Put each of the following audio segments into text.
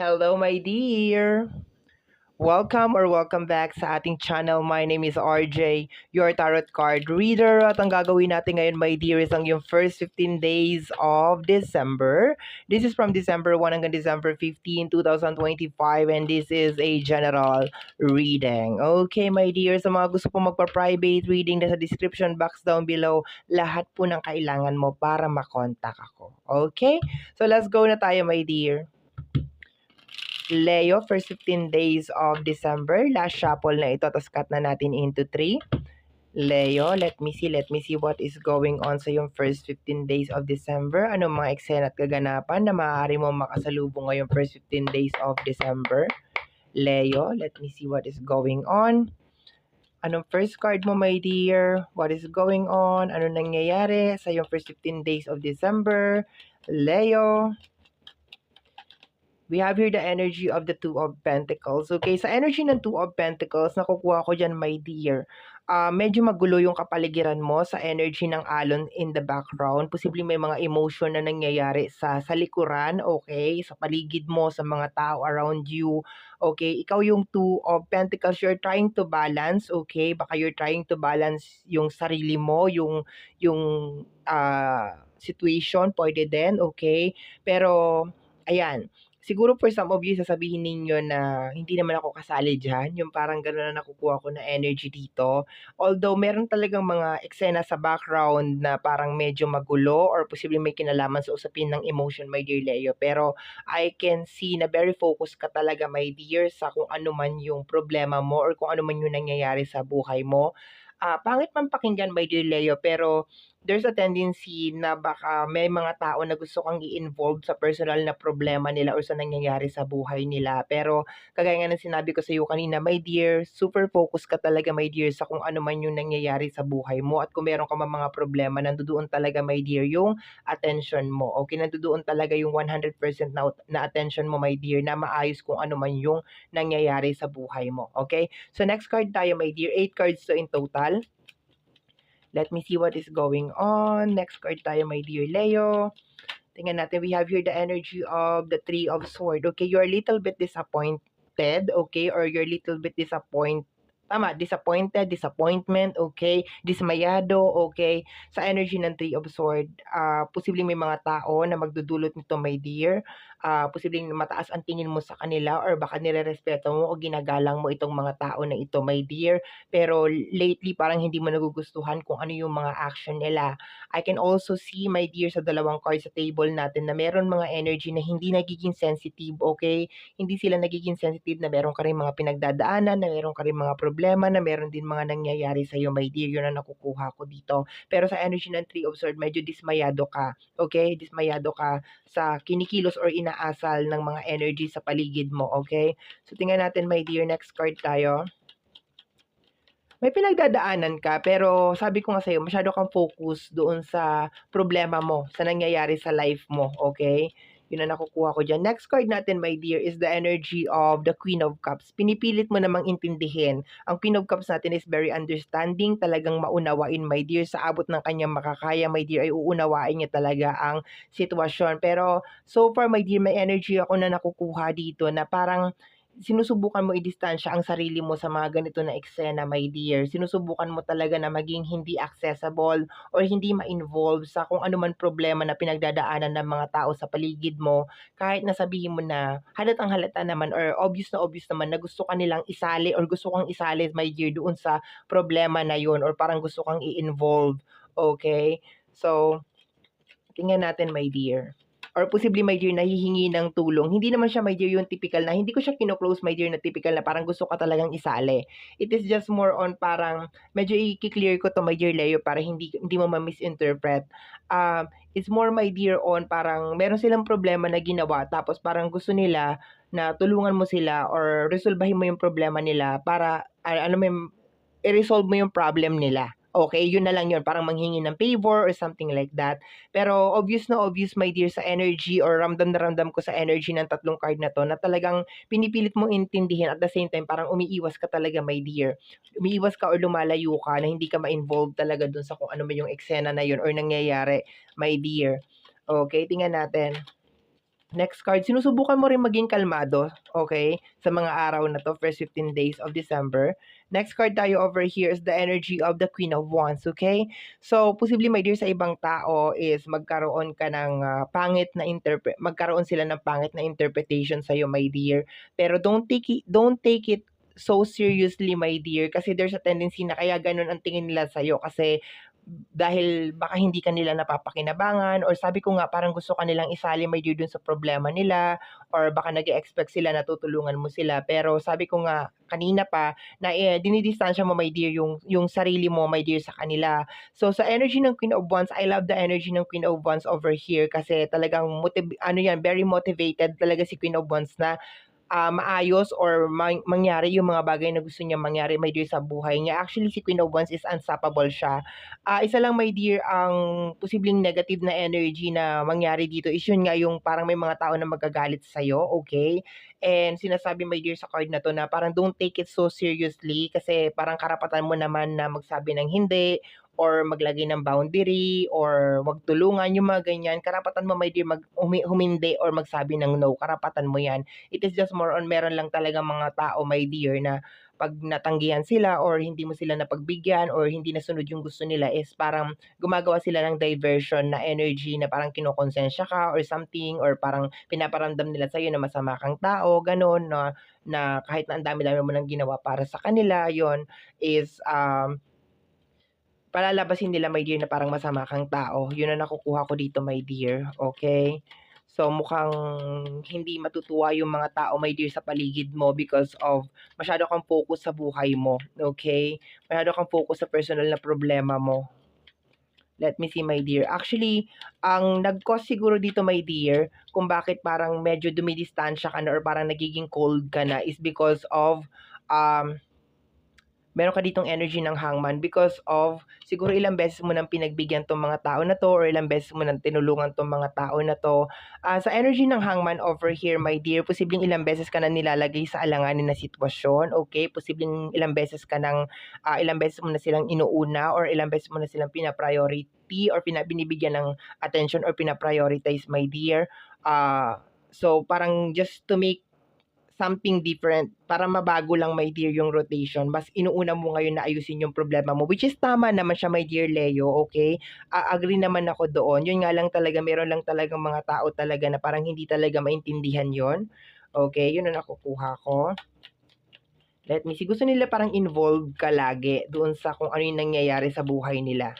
Hello, my dear! Welcome or welcome back sa ating channel. My name is RJ, your tarot card reader. At ang gagawin natin ngayon, my dear, is ang yung first 15 days of December. This is from December 1 hanggang December 15, 2025. And this is a general reading. Okay, my dear, sa mga gusto po magpa-private reading, nasa description box down below, lahat po ng kailangan mo para makontak ako. Okay? So, let's go na tayo, my dear. Leo, first 15 days of December. Last shuffle na ito, tapos cut na natin into 3. Leo, let me see, let me see what is going on sa yung first 15 days of December. Ano mga eksena at kaganapan na maaari mo makasalubong ngayong first 15 days of December. Leo, let me see what is going on. Anong first card mo, my dear? What is going on? Ano nangyayari sa yung first 15 days of December? Leo, we have here the energy of the Two of Pentacles. Okay, sa energy ng Two of Pentacles, nakukuha ko dyan, my dear, uh, medyo magulo yung kapaligiran mo sa energy ng alon in the background. Posibleng may mga emotion na nangyayari sa, sa likuran, okay, sa paligid mo, sa mga tao around you. Okay, ikaw yung Two of Pentacles, you're trying to balance, okay? Baka you're trying to balance yung sarili mo, yung, yung uh, situation, pwede din, okay? Pero, ayan, siguro for some of you, sasabihin ninyo na hindi naman ako kasali dyan. Yung parang gano'n na nakukuha ko na energy dito. Although, meron talagang mga eksena sa background na parang medyo magulo or posibleng may kinalaman sa usapin ng emotion, my dear Leo. Pero, I can see na very focused ka talaga, my dear, sa kung ano man yung problema mo or kung ano man yung nangyayari sa buhay mo. Uh, pangit man pakinggan, my dear Leo, pero there's a tendency na baka may mga tao na gusto kang i-involve sa personal na problema nila or sa nangyayari sa buhay nila. Pero kagaya nga ng sinabi ko sa iyo kanina, my dear, super focus ka talaga my dear sa kung ano man yung nangyayari sa buhay mo. At kung meron ka mga problema, nandoon talaga my dear yung attention mo. Okay, nandoon talaga yung 100% na, na attention mo my dear na maayos kung ano man yung nangyayari sa buhay mo. Okay? So next card tayo my dear, 8 cards to in total. Let me see what is going on. Next card tayo, my dear Leo. Tingnan natin, we have here the energy of the Three of Sword. Okay, you're a little bit disappointed, okay? Or you're a little bit disappointed tama, disappointed, disappointment, okay, dismayado, okay, sa energy ng Three of Sword, uh, posibleng may mga tao na magdudulot nito, my dear, uh, posibleng mataas ang tingin mo sa kanila or baka nire-respeto mo o ginagalang mo itong mga tao na ito, my dear, pero lately parang hindi mo nagugustuhan kung ano yung mga action nila. I can also see, my dear, sa dalawang cards sa table natin na meron mga energy na hindi nagiging sensitive, okay, hindi sila nagiging sensitive na meron ka rin mga pinagdadaanan, na meron ka rin mga problema, na meron din mga nangyayari sa iyo, my dear, yun ang nakukuha ko dito. Pero sa energy ng Three of Swords, medyo dismayado ka. Okay? Dismayado ka sa kinikilos or inaasal ng mga energy sa paligid mo. Okay? So, tingnan natin, my dear, next card tayo may pinagdadaanan ka, pero sabi ko nga sa'yo, masyado kang focus doon sa problema mo, sa nangyayari sa life mo, okay? Yun ang nakukuha ko dyan. Next card natin, my dear, is the energy of the Queen of Cups. Pinipilit mo namang intindihin. Ang Queen of Cups natin is very understanding, talagang maunawain, my dear. Sa abot ng kanyang makakaya, my dear, ay uunawain niya talaga ang sitwasyon. Pero so far, my dear, may energy ako na nakukuha dito na parang sinusubukan mo i-distansya ang sarili mo sa mga ganito na eksena, my dear. Sinusubukan mo talaga na maging hindi accessible or hindi ma-involve sa kung ano man problema na pinagdadaanan ng mga tao sa paligid mo. Kahit na sabihin mo na halatang halata naman or obvious na obvious naman na gusto ka nilang isali or gusto kang isali, my dear, doon sa problema na yon or parang gusto kang i-involve. Okay? So, tingnan natin, my dear or possibly my dear nahihingi ng tulong. Hindi naman siya my dear yung typical na hindi ko siya kino-close my dear na typical na parang gusto ka talagang isali. It is just more on parang medyo i-clear ko to my dear Leo para hindi hindi mo ma-misinterpret. Um, it's more my dear on parang meron silang problema na ginawa tapos parang gusto nila na tulungan mo sila or resolbahin mo yung problema nila para ano mo i-resolve mo yung problem nila. Okay, yun na lang yun. Parang manghingi ng favor or something like that. Pero obvious na obvious, my dear, sa energy or ramdam na ramdam ko sa energy ng tatlong card na to na talagang pinipilit mo intindihin at the same time parang umiiwas ka talaga, my dear. Umiiwas ka or lumalayo ka na hindi ka ma-involve talaga dun sa kung ano man yung eksena na yun or nangyayari, my dear. Okay, tingnan natin. Next card, sinusubukan mo rin maging kalmado, okay? Sa mga araw na to, first 15 days of December. Next card tayo over here is the energy of the Queen of Wands, okay? So, possibly, my dear, sa ibang tao is magkaroon ka ng uh, pangit na interpret, magkaroon sila ng pangit na interpretation sa'yo, my dear. Pero don't take it, don't take it so seriously, my dear, kasi there's a tendency na kaya ganun ang tingin nila sa'yo kasi dahil baka hindi ka nila napapakinabangan or sabi ko nga parang gusto ka nilang isali may dun sa problema nila or baka nag expect sila na tutulungan mo sila. Pero sabi ko nga kanina pa na eh, dinidistansya mo my dear yung yung sarili mo my dear sa kanila. So sa energy ng Queen of Wands I love the energy ng Queen of Wands over here kasi talagang motiv- ano yan very motivated talaga si Queen of Wands na uh, maayos or mang- mangyari yung mga bagay na gusto niya mangyari, my dear, sa buhay niya. Actually, si Queen of Wands is unstoppable siya. Uh, isa lang, my dear, ang posibleng negative na energy na mangyari dito is yun nga yung parang may mga tao na magagalit sa'yo, okay? And sinasabi, my dear, sa card na to na parang don't take it so seriously kasi parang karapatan mo naman na magsabi ng hindi or maglagay ng boundary or wag tulungan yung mga ganyan karapatan mo my dear mag humindi or magsabi ng no karapatan mo yan. It is just more on meron lang talaga mga tao my dear na pag natanggihan sila or hindi mo sila napagbigyan or hindi nasunod yung gusto nila is parang gumagawa sila ng diversion na energy na parang kinokonsensya ka or something or parang pinaparamdam nila sa'yo na masama kang tao, ganun, na, na kahit na ang dami-dami mo nang ginawa para sa kanila, yon is um, palalabasin nila, my dear, na parang masama kang tao. Yun ang nakukuha ko dito, my dear. Okay? So, mukhang hindi matutuwa yung mga tao, my dear, sa paligid mo because of masyado kang focus sa buhay mo. Okay? Masyado kang focus sa personal na problema mo. Let me see, my dear. Actually, ang nag-cause siguro dito, my dear, kung bakit parang medyo dumidistansya ka na or parang nagiging cold ka na is because of um, meron ka ditong energy ng hangman because of siguro ilang beses mo nang pinagbigyan tong mga tao na to or ilang beses mo nang tinulungan tong mga tao na to. Uh, sa energy ng hangman over here, my dear, posibleng ilang beses ka na nilalagay sa alanganin na sitwasyon, okay? Posibleng ilang beses ka nang, uh, ilang beses mo na silang inuuna or ilang beses mo na silang pina-priority or pinabinibigyan ng attention or pina-prioritize, my dear. Uh, so, parang just to make something different para mabago lang my dear yung rotation. Mas inuuna mo ngayon na ayusin yung problema mo which is tama naman siya my dear Leo, okay? Uh, agree naman ako doon. Yun nga lang talaga meron lang talaga mga tao talaga na parang hindi talaga maintindihan yon. Okay, yun ang nakukuha ko. Let me see. Gusto nila parang involved ka lagi doon sa kung ano yung nangyayari sa buhay nila.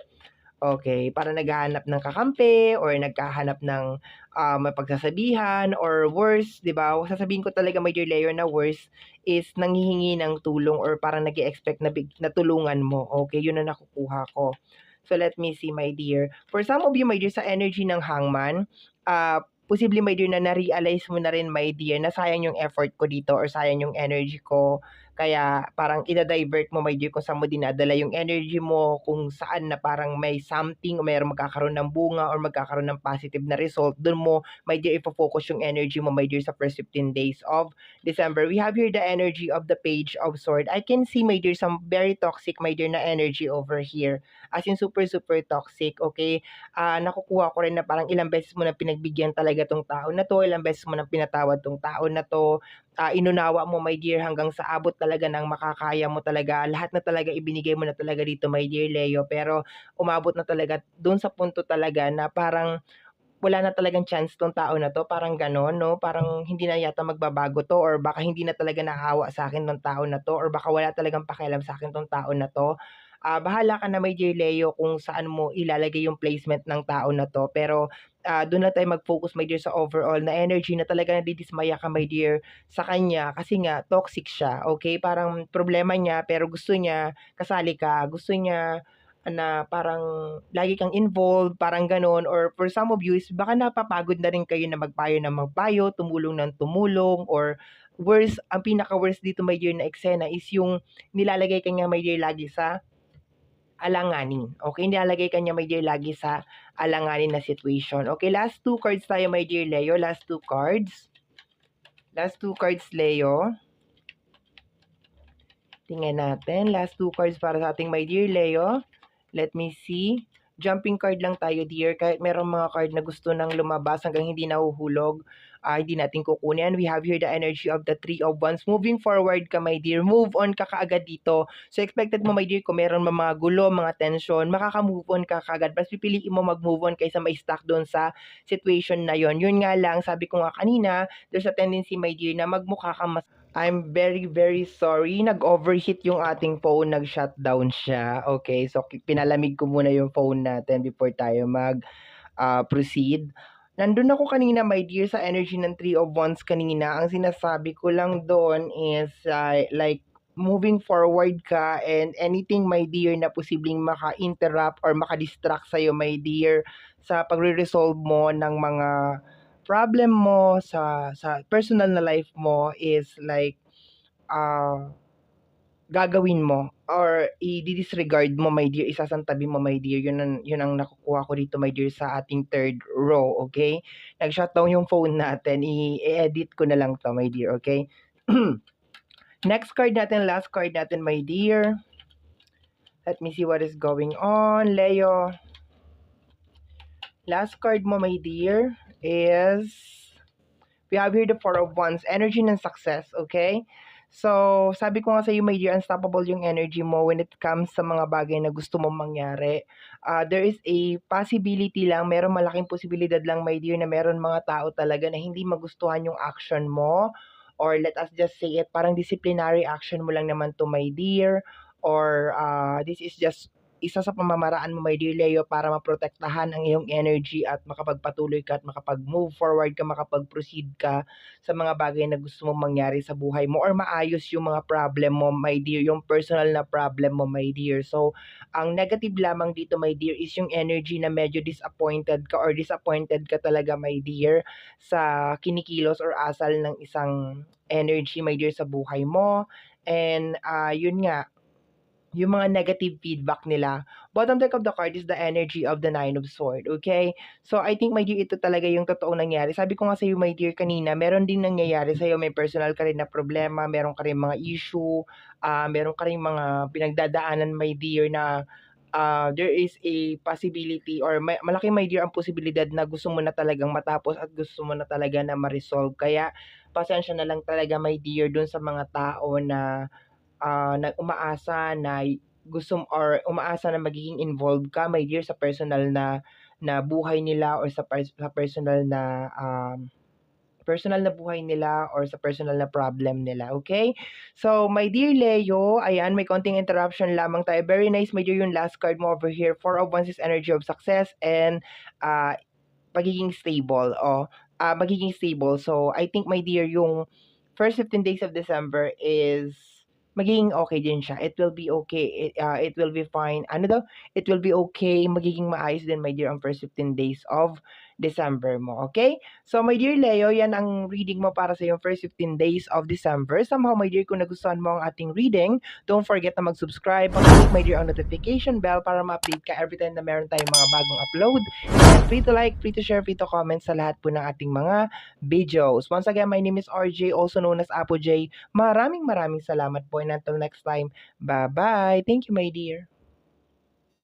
Okay, para naghahanap ng kakampi or naghahanap ng uh, mapagsasabihan or worse, 'di ba? Sasabihin ko talaga dear Leo na worse is nanghihingi ng tulong or parang nag expect na, big, na tulungan mo. Okay, yun na nakukuha ko. So let me see my dear. For some of you my dear sa energy ng hangman, uh, posible my dear na na-realize mo na rin my dear na sayang yung effort ko dito or sayang yung energy ko kaya parang ina-divert mo, my dear, kung saan mo dinadala yung energy mo, kung saan na parang may something o mayroong magkakaroon ng bunga or magkakaroon ng positive na result, doon mo, my dear, ifo-focus yung energy mo, my dear, sa first 15 days of December. We have here the energy of the page of sword. I can see, my dear, some very toxic, my dear, na energy over here. As in, super, super toxic, okay? Uh, nakukuha ko rin na parang ilang beses mo na pinagbigyan talaga tong tao na to, ilang beses mo na pinatawad tong tao na to, uh, inunawa mo, my dear, hanggang sa abot talaga ng makakaya mo talaga. Lahat na talaga ibinigay mo na talaga dito, my dear Leo. Pero umabot na talaga doon sa punto talaga na parang wala na talagang chance tong tao na to, parang ganon, no? Parang hindi na yata magbabago to or baka hindi na talaga nahawa sa akin tong tao na to or baka wala talagang pakialam sa akin tong tao na to uh, bahala ka na may Leo kung saan mo ilalagay yung placement ng tao na to. Pero uh, doon na tayo mag-focus my dear sa overall na energy na talaga nadidismaya ka my dear sa kanya kasi nga toxic siya. Okay? Parang problema niya pero gusto niya kasali ka. Gusto niya na parang lagi kang involved, parang ganon, or for some of you is baka napapagod na rin kayo na magpayo ng magpayo, tumulong ng tumulong, or worse, ang pinaka-worst dito my dear na eksena is yung nilalagay kanya my dear lagi sa alanganin. Okay, nilalagay ka niya, my dear, lagi sa alanganin na situation. Okay, last two cards tayo, my dear Leo. Last two cards. Last two cards, Leo. Tingnan natin. Last two cards para sa ating my dear Leo. Let me see. Jumping card lang tayo, dear. Kahit merong mga card na gusto nang lumabas hanggang hindi nahuhulog. ah, hindi natin kukunin. We have here the energy of the Three of Wands. Moving forward ka, my dear. Move on ka kaagad dito. So, expected mo, my dear, kung meron mga gulo, mga tension, makaka-move on ka kaagad. Mas pipiliin mo mag-move on kaysa may stuck doon sa situation na yon. Yun nga lang, sabi ko nga kanina, there's a tendency, my dear, na magmukha ka mas I'm very, very sorry. Nag-overheat yung ating phone. Nag-shutdown siya. Okay, so pinalamig ko muna yung phone natin before tayo mag ah, proceed. Nandun ako kanina, my dear, sa energy ng Three of Wands kanina. Ang sinasabi ko lang doon is ah, like moving forward ka and anything, my dear, na posibleng maka-interrupt or maka-distract sa'yo, my dear, sa pagre-resolve mo ng mga problem mo sa sa personal na life mo is like ah gagawin mo or i-disregard mo my dear isasantabi mo my dear yun ang, yun ang nakukuha ko dito my dear sa ating third row okay? Nag-shutdown yung phone natin i-edit ko na lang to my dear okay? Next card natin last card natin my dear. Let me see what is going on. Leo last card mo my dear is we have here the Four of Wands, energy ng success, okay? So, sabi ko nga sa iyo, my dear, unstoppable yung energy mo when it comes sa mga bagay na gusto mong mangyari. Ah, there is a possibility lang, meron malaking posibilidad lang, my dear, na meron mga tao talaga na hindi magustuhan yung action mo or let us just say it, parang disciplinary action mo lang naman to, my dear, or ah, this is just isa sa pamamaraan mo, my dear Leo, para maprotektahan ang iyong energy at makapagpatuloy ka at makapag-move forward ka, makapag-proceed ka sa mga bagay na gusto mong mangyari sa buhay mo or maayos yung mga problem mo, my dear, yung personal na problem mo, my dear. So, ang negative lamang dito, my dear, is yung energy na medyo disappointed ka or disappointed ka talaga, my dear, sa kinikilos or asal ng isang energy, my dear, sa buhay mo. And, ah yun nga, yung mga negative feedback nila. Bottom deck of the card is the energy of the Nine of Sword, okay? So, I think, my dear, ito talaga yung totoong nangyari. Sabi ko nga sa'yo, my dear, kanina, meron din nangyayari sa'yo. May personal ka rin na problema, meron ka rin mga issue, ah meron ka rin mga pinagdadaanan, my dear, na ah, there is a possibility or may, malaki, my dear, ang posibilidad na gusto mo na talagang matapos at gusto mo na talaga na ma-resolve. Kaya, pasensya na lang talaga, my dear, dun sa mga tao na ah, na umaasa na gusto or umaasa na magiging involved ka my dear sa personal na na buhay nila or sa sa personal na um, personal na buhay nila or sa personal na problem nila, okay? So, my dear Leo, ayan, may konting interruption lamang tayo. Very nice, my dear, yung last card mo over here. Four of Wands is energy of success and ah pagiging stable. Oh, ah magiging stable. So, I think, my dear, yung first 15 days of December is magiging okay din siya. It will be okay. It, ah, it will be fine. Ano daw? It will be okay. Magiging maayos din, my dear, ang first 15 days of December mo. Okay? So, my dear Leo, yan ang reading mo para sa yung first 15 days of December. Somehow, my dear, kung nagustuhan mo ang ating reading, don't forget na mag-subscribe. Pag-click, my dear, ang notification bell para ma-update ka every time na meron tayong mga bagong upload. And free to like, free to share, free to comment sa lahat po ng ating mga videos. Once again, my name is RJ, also known as Apo J. Maraming maraming salamat po and until next time, bye-bye. Thank you, my dear.